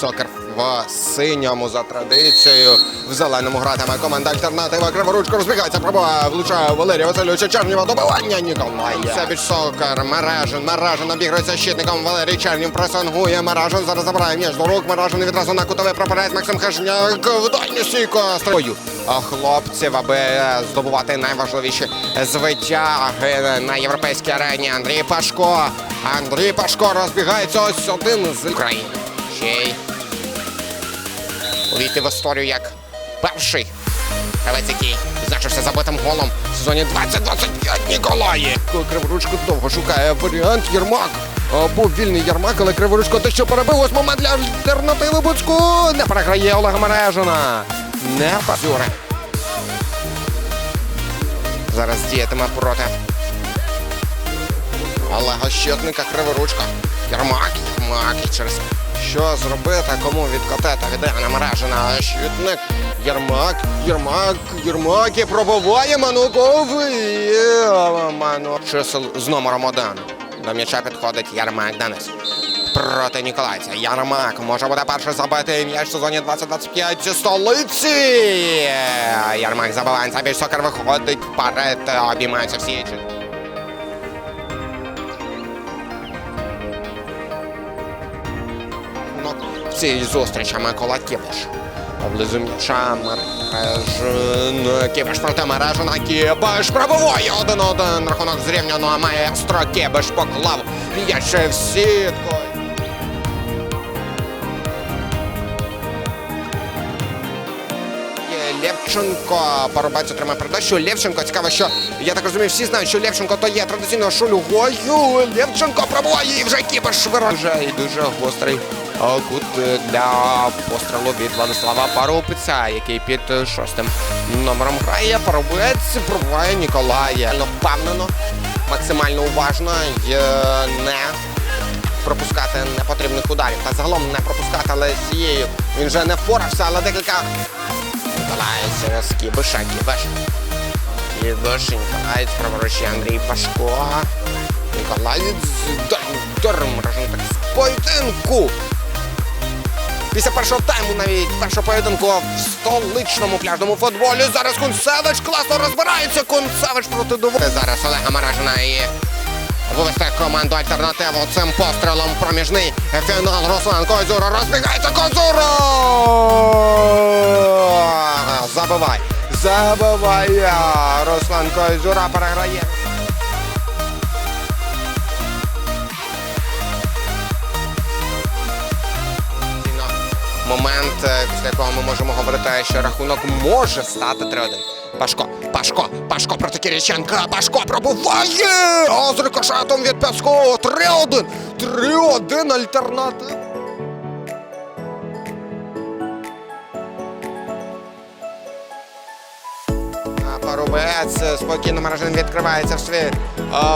Сокер в синьому за традицією. В зеленому гратиме команда альтернатива. Криворучко розбігається, пробиває, влучає Валерія Васильовича Чернєва. Добивання Ніколая. Себіч Сокер, Мережин, Мережин обігрується щитником. Валерій Чернів пресингує. Мережин зараз забирає м'яч до рук. Мережин відразу на кутовий прапорець. Максим Хижняк в дальню стійку. Строю хлопців, аби здобувати найважливіші звитяги на європейській арені. Андрій Пашко. Андрій Пашко розбігається ось один з України. Ще й увійти в історію як перший гравець, який значився забитим голом в сезоні 2025 Ніколаї. Криворучко довго шукає варіант Єрмак. Був вільний Єрмак, але Криворучко те, що перебив ось момент для альтернативи Буцьку. Не переграє Олега Мережина. Не пазюре. Зараз діятиме проти Олега Щетника, Криворучка. Єрмак, Єрмак. Через що зробити, кому відкотити від Івана Мережина. Щитник, Єрмак, Єрмак, Єрмак і пробуває Мануковий. Ману. Чисел з номером один. До м'яча підходить Єрмак Денис. Проти Ніколайця. Ярмак може буде перший забити м'яч в сезоні 2025 зі столиці. Ярмак забивається, більш сокер виходить вперед, обіймаються всі. Ну, цій зустрічі Микола Кіпиш. Поблизу м'яча Мережин. Кіпиш проти Мережина. Кіпиш пробиває один-один. Рахунок зрівняно, а маестро Кіпиш поклав м'яч в сітку. Левченко Парубець отримає передачу. Левченко цікаво, що я так розумію, всі знають, що Левченко то є традиційно шульгою. Левченко пробуває і вже кіпиш виражає. Дуже гострий кут е, для пострілу від Владислава Парубця, який під шостим номером грає. Парубець пробуває Ніколая. Впевнено, максимально уважно і е, не пропускати непотрібних ударів. Та загалом не пропускати, але цією він вже не впорався, але декілька. Ніколаєць Кібиша, Кібиш. Кібиш, Ніколаєць, праворучі Андрій Пашко. Ніколаєць, Дорм, так з поєдинку. Після першого тайму навіть першого поєдинку в столичному пляжному футболі. Зараз Кунцевич класно розбирається. Кунцевич проти доводи. Зараз Олега Маражина і вивести команду альтернативу цим пострілом проміжний фінал Руслан Козюра розбігається Козюра! Забивай! Забиває! Руслан Козюра переграє. Момент, е, після якого ми можемо говорити, що рахунок може стати 3-1. Пашко, Пашко, Пашко проти Кириченка. Пашко пробуває! А з рикошетом від Пяскова. 3-1. 3-1 альтернатив. А Парубець спокійно мережин відкривається в світ.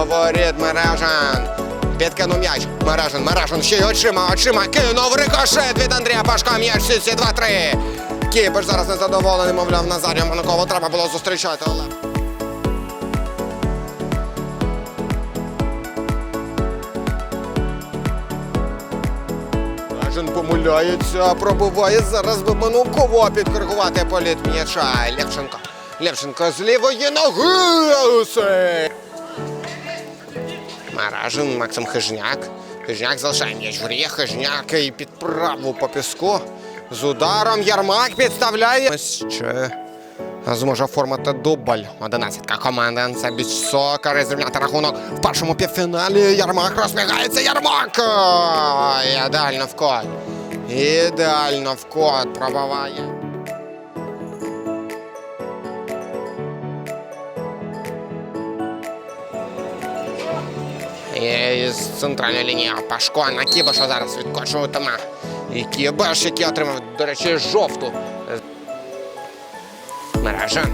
Воріт мережан. Підкинув м'яч. Мережин, мережин ще й очима, очима. Кинув рикошет від Андрія Пашка. М'яч в сітці 2-3. Кіпиш зараз незадоволений, мовляв, Назарію Манукову треба було зустрічати, але... Помиляється, пробуває зараз би Манукова підкоригувати політ м'яча. Левченко. Левченко з лівої ноги. Маражин, Максим Хижняк. Хижняк залишає м'яч в грі. Хижняк і під праву по піску. З ударом Ярмак підставляє. Ось Ще зможе оформити дубль. Одинадцятка команда. Це біч Сокар зрівняти рахунок в першому півфіналі. Ярмак розбігається. Ярмак! Ідеально в код. Ідеально в код пробиває. І з центральної лінії Пашко на Кібаша зараз відкочуватиме. І Кібаш, який отримав, до речі, жовту. Мережан.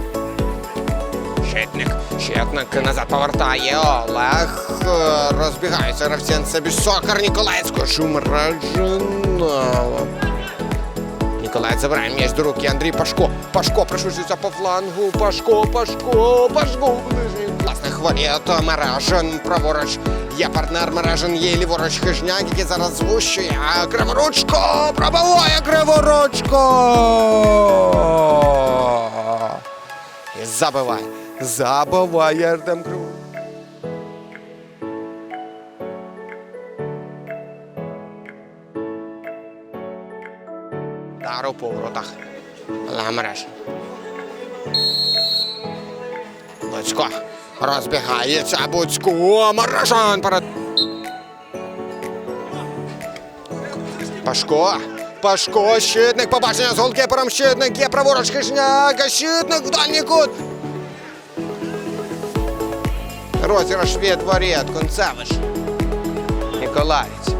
Щитник. Щитник назад повертає. Олег е, розбігається. Гравцін це Сокар Ніколаєцько. Шумражин. Забирає м'яч до руки. Андрій Пашко. Пашко пришвидшується по флангу. Пашко, Пашко, Пашко. Власне, хворіє Мережин праворуч. Є партнер Мережин, є ліворуч Хижняк, який зараз звущує. Криворучко пробиває Криворучко. І забиває. Забиває Артем Криворучко. Удар у поворотах. Але мережа. Буцько розбігається. Буцько. Мережан перед. Пашко. Пашко, щитник, побачення з голкіпером, щитник, є праворуч Хижняк, щитник в дальній кут. Розіграш від воріт, Концевич. Ніколаєць.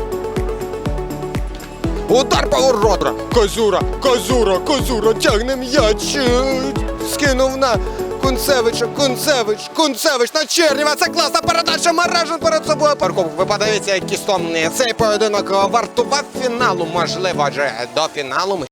Удар по уродра! Козюра, Козюра, Козюра тягне м'яч. Скинув на Кунцевича, Кунцевич, Кунцевич на Чернєва. Це класна передача. мережен перед собою. Парков, ви подивіться, які. Цей поєдинок вартував фіналу. Можливо, адже до фіналу ми